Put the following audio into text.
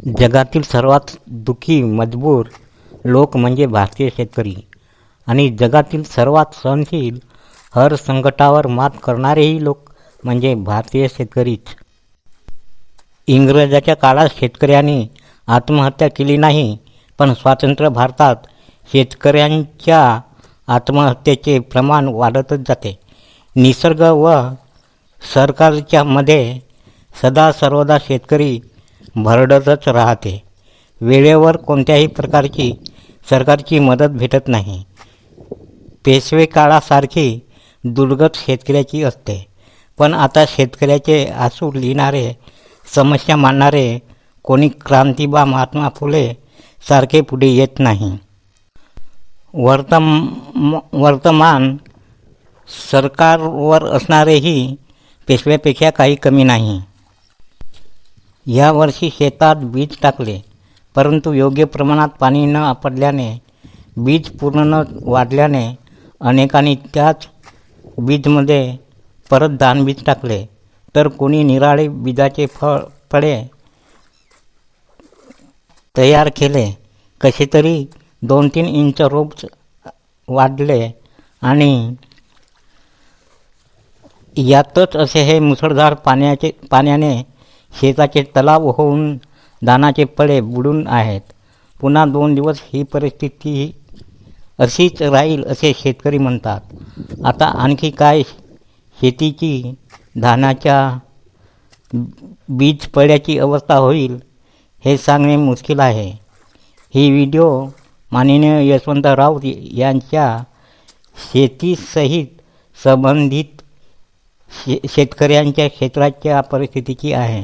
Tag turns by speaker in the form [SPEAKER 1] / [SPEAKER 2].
[SPEAKER 1] जगातील सर्वात दुःखी मजबूर लोक म्हणजे भारतीय शेतकरी. आणि जगातील सर्वात सहनशील हर संकटावर मात करणारेही लोक म्हणजे भारतीय शेतकरीच. इंग्रजाच्या काळात शेतकऱ्यांनी आत्महत्या केली नाही पण स्वातंत्र्य भारतात शेतकऱ्यांच्या आत्महत्येचे प्रमाण वाढतच जाते. निसर्ग व सरकारच्या मध्ये सदा सर्वदा शेतकरी भरडतच राहते. वेळेवर कोणत्याही प्रकारची सरकारची मदत भेटत नाही. पेशवे काळासारखी दुर्गत शेतकऱ्याची असते. पण आता शेतकऱ्याचे आसू लिहिणारे समस्या मांडणारे कोणी क्रांतीबा महात्मा फुले सारखे पुढे येत नाही. वर्तम वर्तमान सरकारवर असणारेही पेशव्यापेक्षा काही कमी नाही. यावर्षी शेतात बीज टाकले परंतु योग्य प्रमाणात पाणी न पडल्याने बीज पूर्ण न वाढल्याने अनेकांनी त्याच बीजमध्ये परत दानबीज टाकले. तर कोणी निराळे बीजाचे फळ फळे तयार केले कसे तरी दोन तीन इंच रोप वाढले आणि यातच असे हे मुसळधार पाण्याचे पाण्याने शेताचे तलाव होऊन धानाचे फळे बुडून आहेत. पुन्हा दोन दिवस ही परिस्थिती अशीच राहील असे शेतकरी म्हणतात. आता आणखी काय शेतीची धानाच्या बीज पड्याची अवस्था होईल हे सांगणे मुश्किल आहे. ही व्हिडिओ माननीय यशवंत राऊत यांच्या शेतीसहित संबंधित शे शेतकऱ्यांच्या क्षेत्राच्या परिस्थितीची आहे.